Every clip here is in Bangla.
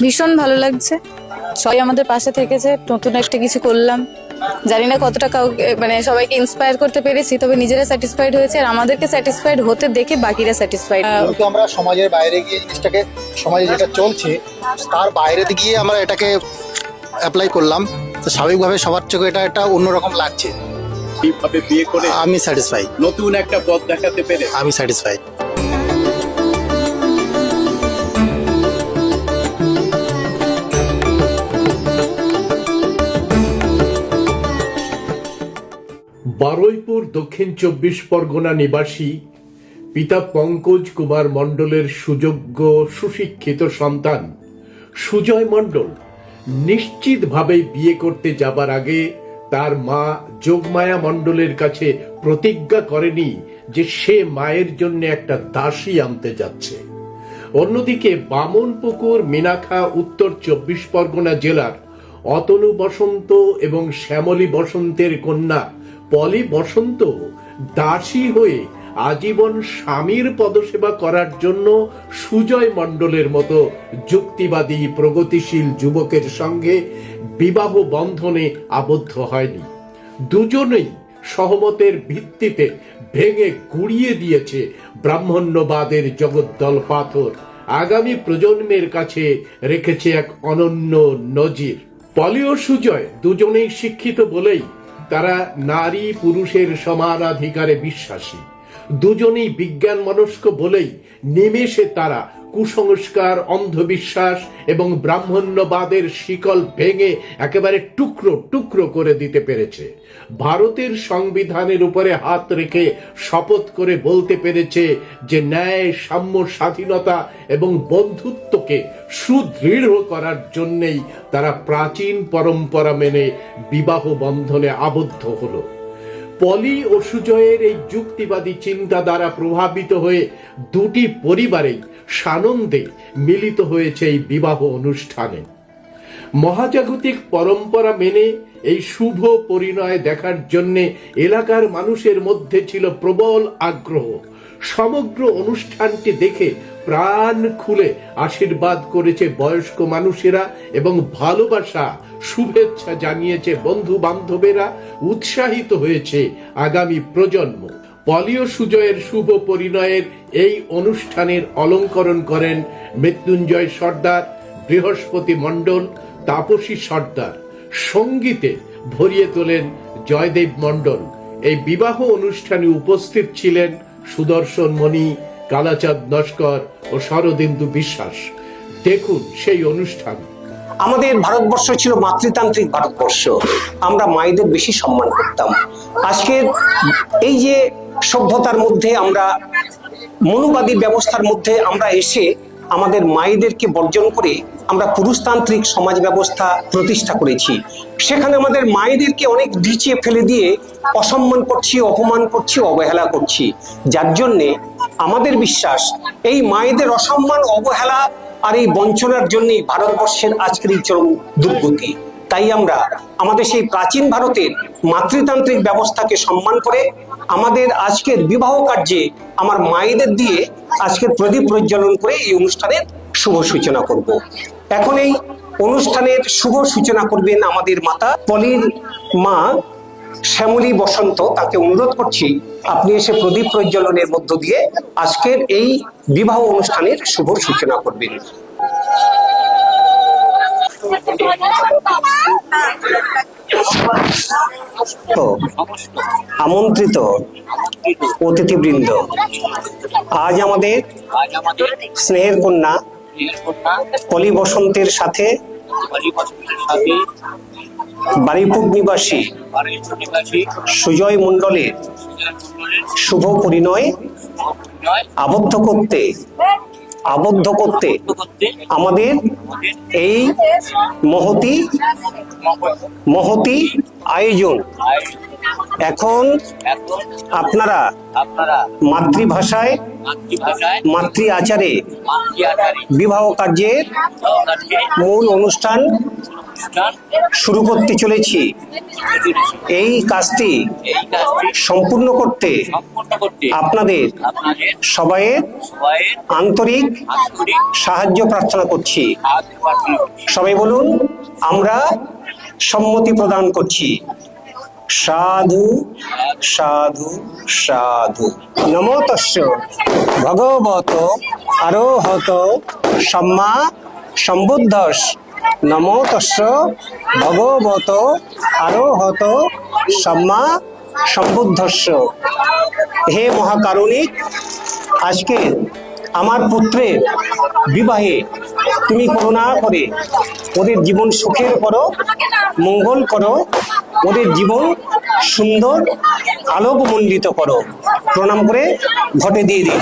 ভীষণ ভালো লাগছে। সবাই আমাদের পাশে থেকেছে নতুন একটা কিছু করলাম। জানি না কতটা কাউকে মানে সবাইকে ইন্সপায়ার করতে পেরেছি তবে নিজেরা স্যাটিসফাইড হয়েছে আর আমাদেরকে স্যাটিসফাইড হতে দেখে বাকিরা স্যাটিসফাইড আমরা সমাজের বাইরে গিয়ে জিনিসটাকে সমাজে যেটা চলছে তার বাইরে গিয়ে আমরা এটাকে অ্যাপ্লাই করলাম। তো স্বাভাবিকভাবে সবার চোখে এটা একটা অন্যরকম লাগছে। বিয়ে করে আমি স্যাটিসফাই নতুন একটা পথ দেখাতে পেরে। আমি স্যাটিসফাই বারুইপুর দক্ষিণ চব্বিশ পরগনা নিবাসী পিতা পঙ্কজ কুমার মণ্ডলের সুযোগ্য সুশিক্ষিত সন্তান সুজয় মণ্ডল নিশ্চিতভাবেই বিয়ে করতে যাবার আগে তার মা যোগমায়া মণ্ডলের কাছে প্রতিজ্ঞা করেনি যে সে মায়ের জন্য একটা দাসী আনতে যাচ্ছে। অন্যদিকে বামনপুকুর মিনাখা, উত্তর চব্বিশ পরগনা জেলার অতনু বসন্ত এবং শ্যামলী বসন্তের কন্যা পলি বসন্ত, দাসী হয়ে আজীবন স্বামীর পদসেবা করার জন্য সুজয় মণ্ডলের মতো যুক্তিবাদী, প্রগতিশীল যুবকের সঙ্গে বিবাহ বন্ধনে আবদ্ধ হয়নি। দুজনেই সহমতের ভিত্তিতে ভেঙে গুড়িয়ে দিয়েছে ব্রাহ্মণ্যবাদের জগদ্দল পাথর। আগামী প্রজন্মের কাছে রেখেছে এক অনন্য নজির। পলিও সুজয় দুজনেই শিক্ষিত বলেই তারা নারী পুরুষের সমানাধিকারে বিশ্বাসী। দুজনেই বিজ্ঞান মনস্ক বলেই নিমেষে তারা কুসংস্কার, অন্ধবিশ্বাস এবং ব্রাহ্মণ্যবাদের শিকল ভেঙে একেবারে টুকরো টুকরো করে দিতে পেরেছে। ভারতের সংবিধানের উপরে হাত রেখে শপথ করে বলতে পেরেছে যে ন্যায়, সাম্য, স্বাধীনতা এবং বন্ধুত্বকে সুদৃঢ় করার জন্যেই তারা প্রাচীন পরম্পরা মেনে বিবাহ বন্ধনে আবদ্ধ হলো। পলি ও সুজয়ের এই যুক্তিবাদী চিন্তা দ্বারা প্রভাবিত হয়ে দুটি পরিবারেই সানন্দে মিলিত হয়েছে এই বিবাহ অনুষ্ঠানে। মহাজাগতিক পরম্পরা মেনে এই শুভ পরিণয় দেখার জন্যে এলাকার মানুষের মধ্যে ছিল প্রবল আগ্রহ। সমগ্র অনুষ্ঠানটি দেখে প্রাণ খুলে আশীর্বাদ করেছে বয়স্ক মানুষেরা এবং ভালোবাসা, শুভেচ্ছা জানিয়েছে বন্ধু বান্ধবেরা উৎসাহিত হয়েছে আগামী প্রজন্ম। পলিও সুজয়ের শুভ পরিণয়ের এই অনুষ্ঠানের অলঙ্করণ করেন মৃত্যুঞ্জয় সর্দার, বৃহস্পতি মণ্ডল, তাপসী সর্দার। সঙ্গীতে ভরিয়ে তোলেন জয়দেব মণ্ডল। এই বিবাহ অনুষ্ঠানে উপস্থিত ছিলেন সুদর্শন মণি, কালাচাঁদ নস্কর ও শরদিন্দু বিশ্বাস। দেখুন সেই অনুষ্ঠান। আমাদের ভারতবর্ষ ছিল মাতৃতান্ত্রিক ভারতবর্ষ। আমরা মায়েদের বেশি সম্মান করতাম। আজকের এই যে সভ্যতার মধ্যে আমরা, মনুবাদী ব্যবস্থার মধ্যে আমরা এসে আমাদের মায়েদেরকে বর্জন করে আমরা পুরুষতান্ত্রিক সমাজ ব্যবস্থা প্রতিষ্ঠা করেছি। সেখানে আমাদের মায়েদেরকে অনেক নিচে ফেলে দিয়ে অসম্মান করছি, অপমান করছি, অবহেলা করছি। যার জন্যে আমাদের বিশ্বাস, এই মায়েদের অসম্মান, অবহেলা আর এই বঞ্চনার জন্যই ভারতবর্ষের আজকের এই চরম দুর্গতি। তাই আমরা আমাদের সেই প্রাচীন ভারতের মাতৃতান্ত্রিক ব্যবস্থাকে সম্মান করে আমাদের আজকের বিবাহ কার্যে আমার মায়েদের দিয়ে আজকের প্রদীপ প্রজ্বলন করে এই অনুষ্ঠানের শুভ সূচনা করব। এখন এই অনুষ্ঠানের শুভ সূচনা করবেন আমাদের মাতা পলির মা শ্যামলী বসন্ত তাকে অনুরোধ করছি, আপনি এসে প্রদীপ প্রজ্বলনের মধ্য দিয়ে আজকের এই বিবাহ অনুষ্ঠানের শুভ সূচনা করবেন আমন্ত্রিত অতিথিবৃন্দ। আজ আমাদের স্নেহের কন্যা পলি বসন্তের সাথে বারিপুর নিবাসী সুজয় মণ্ডলের শুভ পরিণয় আবদ্ধ করতে আবদ্ধ করতে আমাদের এই মহতি মহতি আয়োজন। এখন আপনারা মাতৃভাষায় মাতৃ আচারে বিবাহ কার্যের মূল অনুষ্ঠান শুরু করতে চলেছি। এই কাজটি সম্পূর্ণ করতে আপনাদের সবাইয়ের আন্তরিক সাহায্য প্রার্থনা করছি। সবাই বলুন আমরা সম্মতি প্রদান করছি। সাধু সাধু সাধু। নমো তস্য ভগবত আরোহত সম্মা সম্বুদ্ধস। নমো তস্য ভগবত আরোহত সম্মা সম্বুদ্ধস্য। হে মহাকারুণিক আজকে আমার পুত্রের বিবাহে তুমি করুণা করে ওদের জীবন সুখের করো, মঙ্গল করো, ওদের জীবন সুন্দর, আলোকমণ্ডিত করো। প্রণাম করে ঘটে দিয়ে দিন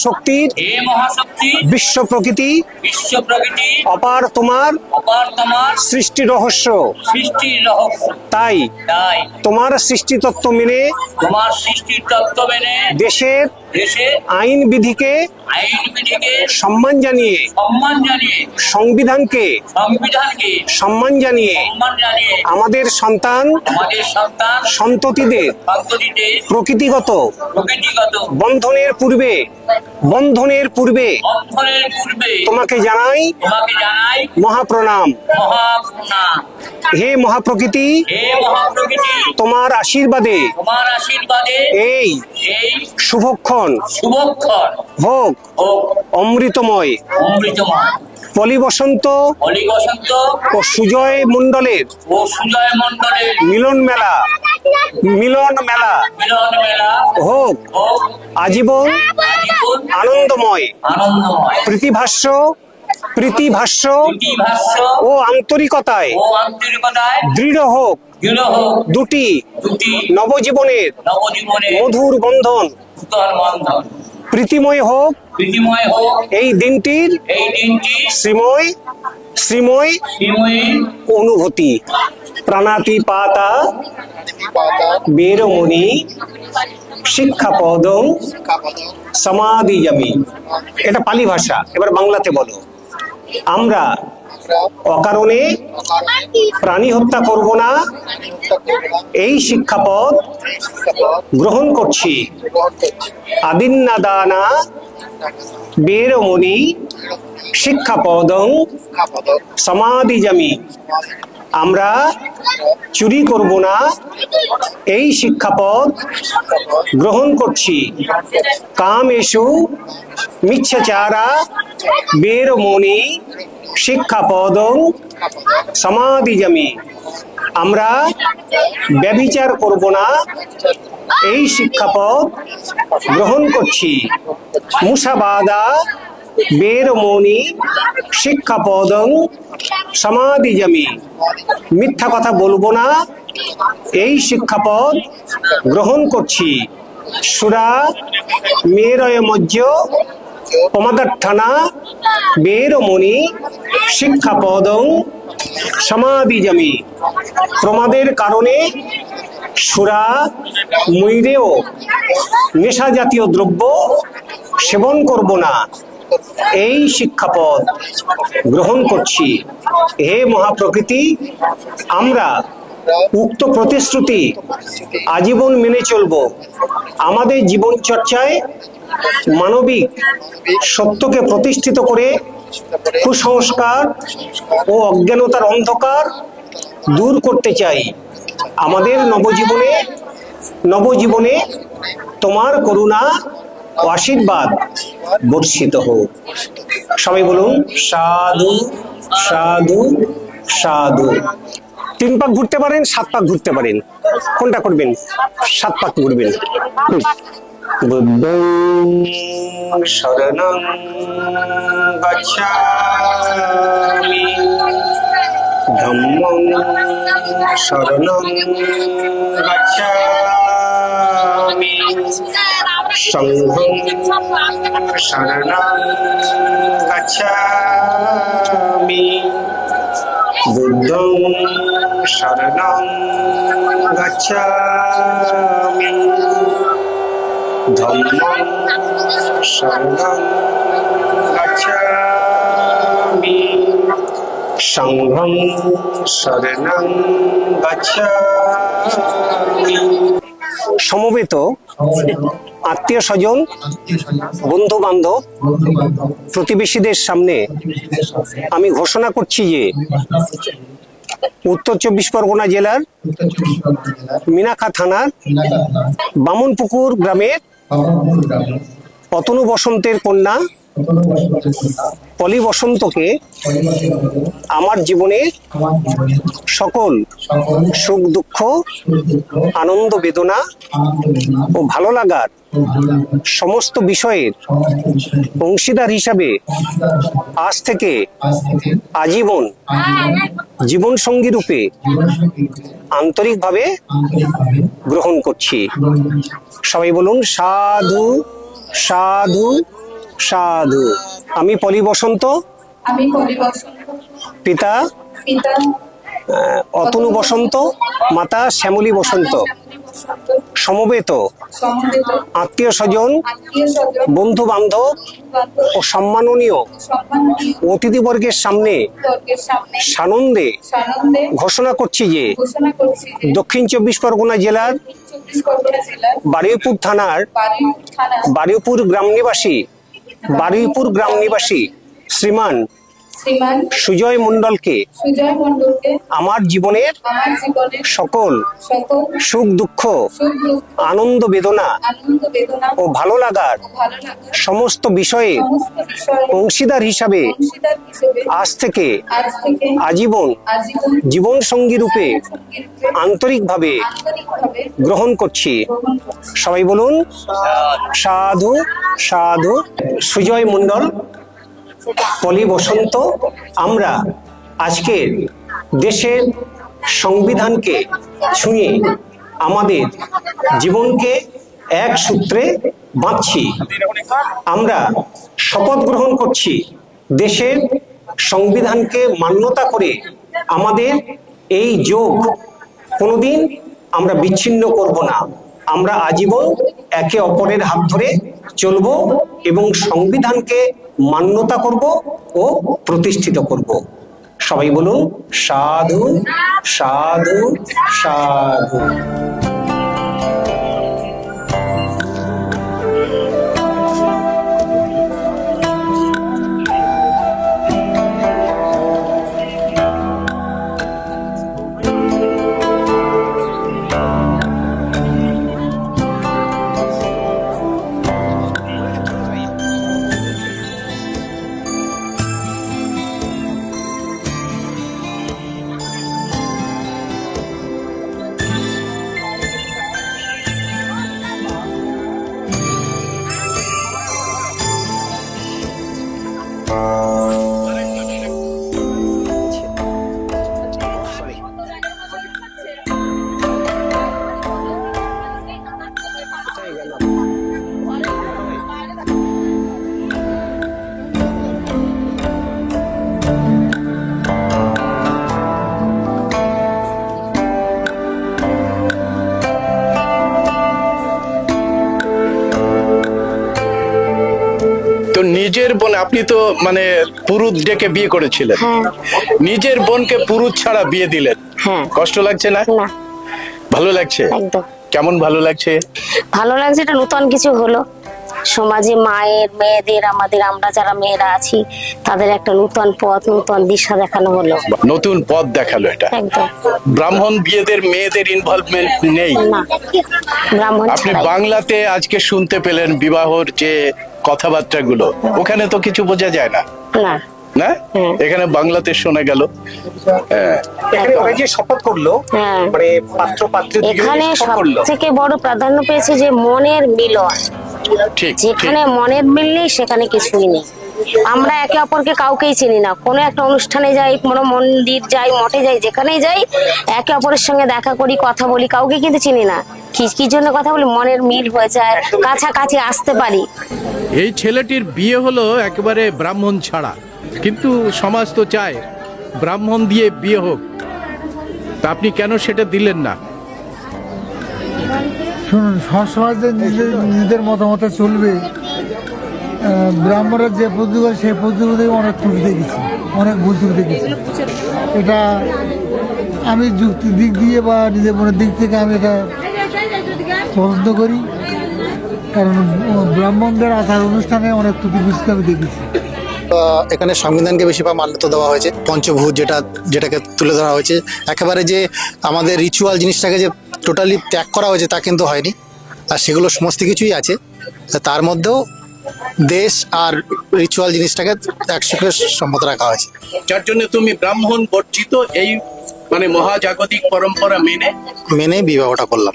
মহাশক্তির হে মহাশক্তি বিশ্ব প্রকৃতি বিশ্ব প্রকৃতি অপার তোমার অপার তোমার সৃষ্টি রহস্য। সৃষ্টি রহস্য। তাই তাই তোমার সৃষ্টি তত্ত্ব মেনে তোমার সৃষ্টি তত্ত্ব মেনে দেশের দেশে আইন বিধিকে সম্মান জানিয়ে সম্মান জানিয়ে সংবিধানকে সংবিধানকে সম্মান জানিয়ে সম্মান জানিয়ে আমাদের সন্তান আমাদের সন্তান সন্ততিদের সন্ততিতে প্রকৃতিগত প্রকৃতিগত বন্ধনের পূর্বে বন্ধনের পূর্বে বন্ধনের পূর্বে তোমাকে জানাই তোমাকে জানাই মহাপ্রণাম। মহাপ্রণাম। হে মহাপ্রকৃতি হে মহাপ্রকৃতি তোমার আশীর্বাদে তোমার আশীর্বাদে এই এই শুভক্ষণ শুভক্ষণ হোক ও অমৃতময়। অমৃতময়। পলি বসন্ত ও সুজয় মণ্ডলের ও সুজয় মণ্ডলের মিলন মেলা। মিলন মেলা। মিলন মেলা। হোক আজীবন আনন্দময়। আনন্দময়। প্রীতিভাষ্য প্রীতিভাষ্য ও আন্তরিকতায়। দৃঢ় হোক দুটি নবজীবনের মধুর বন্ধন। প্রীতিময় হোক প্রীতিময় হোক। এই দিনটির এই দিনটি শ্রীময় শ্রীময় শ্রীময়ী অনুভূতি। প্রাণাতি পাতা বেরমণি শিক্ষাপদম সমাধি জামি এটা পালি ভাষা এবার বাংলাতে বলো। আমরা অকারণে প্রাণী হত্যা করব না। এই শিক্ষাপদ গ্রহণ করছি। আদিন্নাদানা বেরমণি শিক্ষাপদং সমাধি জামি আমরা চুরি করব না। এই শিক্ষাপদ গ্রহণ করছি। কাম এসু মিচ্ছাচারা, বেরমণি শিক্ষাপদং সমাধি জামি আমরা ব্যভিচার করব না। এই শিক্ষাপদ গ্রহণ করছি। মুসাবাদা বেরমণি শিক্ষাপদং সমাধি জামি মিথ্যা কথা বলব না। এই শিক্ষাপদ গ্রহণ করছি। সুরা মেরয় মজ্জ প্রমাদার্থানা বেরমণি শিক্ষাপদং সমাধি জামি প্রমাদের কারণে সুরা, ময়ূরেও নেশা জাতীয় দ্রব্য সেবন করব না। এই শিক্ষাপদ গ্রহণ করছি। হে মহাপ্রকৃতি, আমরা উক্ত প্রতিশ্রুতি আজীবন মেনে চলব। আমাদের জীবন চর্চায় মানবিক সত্যকে প্রতিষ্ঠিত করে কুসংস্কার ও অজ্ঞানতার অন্ধকার দূর করতে চাই। আমাদের নবজীবনে নবজীবনে তোমার করুণা ও আশীর্বাদ বর্ষিত হোক। সবাই বলুন, সাধু সাধু সাধু। তিন পাক ঘুরতে পারেন, সাত পাক ঘুরতে পারেন। কোনটা করবেন? সাত পাক ঘুরবেন। শরণং গচ্ছামি। বুদ্ধং শরণং গচ্ছামি ধম্মং শরণং গচ্ছামি সংঘং শরণং গচ্ছামি সমবেত আত্মীয় স্বজন বন্ধু বান্ধব প্রতিবেশীদের সামনে আমি ঘোষণা করছি যে উত্তর চব্বিশ পরগনা জেলার মিনাখা থানার বামনপুকুর গ্রামের অতনু বসন্তের কন্যা পলি বসন্তকে আমার জীবনে সকল সুখ দুঃখ, আনন্দ বেদনা ও ভালো লাগার সমস্ত বিষয়ের অংশীদার হিসাবে আজ থেকে আজীবন জীবন সঙ্গী রূপে আন্তরিকভাবে গ্রহণ করছি। সবাই বলুন, সাধু সাধু সাধু। আমি পলি বসন্ত। আমি পলি বসন্ত। পিতা পিতা অতনু বসন্ত মাতা শ্যামলী বসন্ত। সমবেত আত্মীয় স্বজন বন্ধু বান্ধব ও সম্মাননীয়। অতিথিবর্গের সামনে সানন্দে ঘোষণা করছি যে দক্ষিণ চব্বিশ পরগনা জেলার বারুইপুর থানার বারুইপুর গ্রাম নিবাসী বারুইপুর গ্রাম নিবাসী শ্রীমান শ্রীমান সুজয় মন্ডলকে সুজয় আমার জীবনের আমার জীবনের সকল সকল সুখ দুঃখ সুখ দুঃখ আনন্দ বেদনা আনন্দ বেদনা ও ভালো লাগার ভালো লাগার সমস্ত বিষয়ে সমস্ত বিষয়ে অংশীদার হিসাবে অংশীদার হিসেবে আজ থেকে আজ থেকে আজীবন আজীবন জীবন সঙ্গী রূপে আন্তরিকভাবে আন্তরিকভাবে গ্রহণ করছি। গ্রহণ করছি। সবাই বলুন সাধু সাধু সুজয় মণ্ডল। পলি বসন্ত, আমরা আজকের দেশের সংবিধানকে ছুঁয়ে আমাদের জীবনকে এক সূত্রে বাঁধছি। আমরা শপথ গ্রহণ করছি দেশের সংবিধানকে মান্যতা করে আমাদের এই যোগ কোনোদিন আমরা বিচ্ছিন্ন করব না। আমরা আজীবন একে অপরের হাত ধরে চলব এবং সংবিধানকে মান্যতা করব ও প্রতিষ্ঠিত করব। সবাই বলুন সাধু সাধু সাধু। নিজের বোন আপনি তো মানে পুরুত ডেকে বিয়ে করেছিলেন। হ্যাঁ। নিজের বোনকে পুরুত ছাড়া বিয়ে দিলেন। হ্যাঁ। কষ্ট লাগছে না? না। ভালো লাগছে? কেমন ভালো লাগছে? ভালো লাগছে এটা নতুন কিছু হলো। সমাজে মায়ের মেয়েদের আমাদের আমরা যারা মেয়েরা আছি তাদের একটা নতুন পথ নতুন দিশা দেখানো হলো। নতুন পথ দেখাল এটা। একদম। ব্রাহ্মণ বিয়েদের মেয়েদের ইনভলভমেন্ট নেই। ব্রাহ্মণ আপনি বাংলাতে আজকে শুনতে পেলেন বিবাহর যে কথাবার্তাগুলো। ওখানে তো কিছু বোঝা যায় না। না। না? হ্যাঁ। এখানে বাংলাতে শোনা গেল। হ্যাঁ। এখানে ওরা যে শপথ করল হ্যাঁ। মানে পাত্র পাত্রী এখানে সব থেকে বড় প্রাধান্য পেয়েছে যে মনের মিলন। যেখানে মনের মিল নেই সেখানে কিছুই নেই। আমরা একে অপরকে কাউকেই চিনি না। কোনো একটা অনুষ্ঠানে যাই কোনো মন্দির যাই মঠে যাই যেখানেই যাই একে অপরের সঙ্গে দেখা করি কথা বলি কাউকে কিন্তু চিনি না। কি কি জন্য কথা বলি? মনের মিল হয়ে যায় কাছাকাছি আসতে পারি। এই ছেলেটির বিয়ে হলো একেবারে ব্রাহ্মণ ছাড়া। কিন্তু সমাজ তো চায় ব্রাহ্মণ দিয়ে বিয়ে হোক। তা আপনি কেন সেটা দিলেন না? শুনুন সবসময় যে নিজের নিজেদের মতামতে চলবে। ব্রাহ্মণরা যে পদ্ধতি করে সেই পদ্ধতি অনেক ত্রুটি দেখেছি, অনেক ভুল ত্রুটি দেখেছি। এটা আমি যুক্তি দিক দিয়ে বা নিজের মনের দিক থেকে আমি এটা পছন্দ করি। কারণ ব্রাহ্মণদের আচার অনুষ্ঠানে অনেক ত্রুটি বুঝতে আমি দেখেছি। এখানে সংবিধানকে বেশি বা মান্যতা দেওয়া হয়েছে, পঞ্চভূত যেটা যেটাকে তুলে ধরা হয়েছে। একেবারে যে আমাদের রিচুয়াল জিনিসটাকে যে টোটালি ত্যাগ করা হয়েছে তা কিন্তু হয়নি। আর সেগুলো সমস্ত কিছুই আছে। তার মধ্যেও দেশ আর রিচুয়াল জিনিসটাকে একসাথে সম্মত রাখা হয়েছে। যার জন্য তুমি ব্রাহ্মণ বর্জিত এই মানে মহাজাগতিক পরম্পরা মেনে মেনে বিবাহটা করলাম।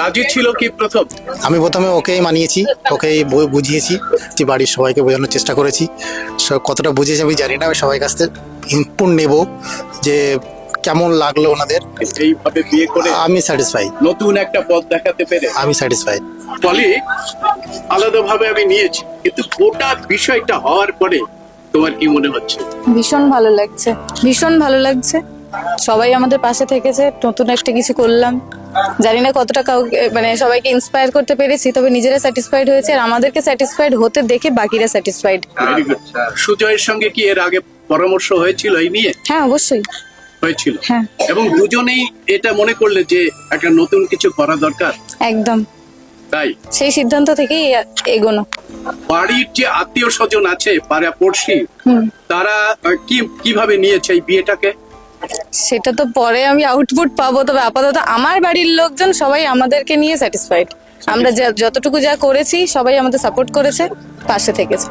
রাজি ছিল কি প্রথম? আমি প্রথমে ওকেই মানিয়েছি ওকেই বুঝিয়েছি যে বাড়ির সবাইকে বোঝানোর চেষ্টা করেছি। কতটা বুঝিয়েছি আমি জানি না আমি সবাই কাছ থেকে ইনপুট নেব যে কেমন লাগল ওনাদের? এইভাবে বিয়ে করে আমি স্যাটিসফাই নতুন একটা পথ দেখাতে পেরে। আমি স্যাটিসফাই ফলে আলাদাভাবে আমি নিয়েছি। কিন্তু গোটা বিষয়টা হওয়ার পরে তোমার কি মনে হচ্ছে? ভীষণ ভালো লাগছে। ভীষণ ভালো লাগছে। সবাই আমাদের পাশে থেকেছে। নতুন একটা কিছু করলাম। জানি না কতটা কাউকে মানে সবাইকে ইন্সপায়ার করতে পেরেছি তবে নিজেরা স্যাটিসফাইড হয়েছে আর আমাদেরকে স্যাটিসফাইড হতে দেখে বাকিরা স্যাটিসফাইড সুজয়ের সঙ্গে কি এর আগে পরামর্শ হয়েছিল এই নিয়ে? হ্যাঁ অবশ্যই। হয়েছিল। হ্যাঁ। এবং দুজনেই এটা মনে করলে যে একটা নতুন কিছু করা দরকার। একদম। তাই। সেই সিদ্ধান্ত থেকেই এগোনো। বাড়ির যে আত্মীয় স্বজন আছে পাড়া পড়শি তারা কি কীভাবে নিয়েছে এই বিয়েটাকে? সেটা তো পরে আমি আউটপুট পাবো তবে আপাতত আমার বাড়ির লোকজন সবাই আমাদেরকে নিয়ে স্যাটিসফাইড আমরা যা- যতটুকু যা করেছি সবাই আমাদের সাপোর্ট করেছে পাশে থেকেছে।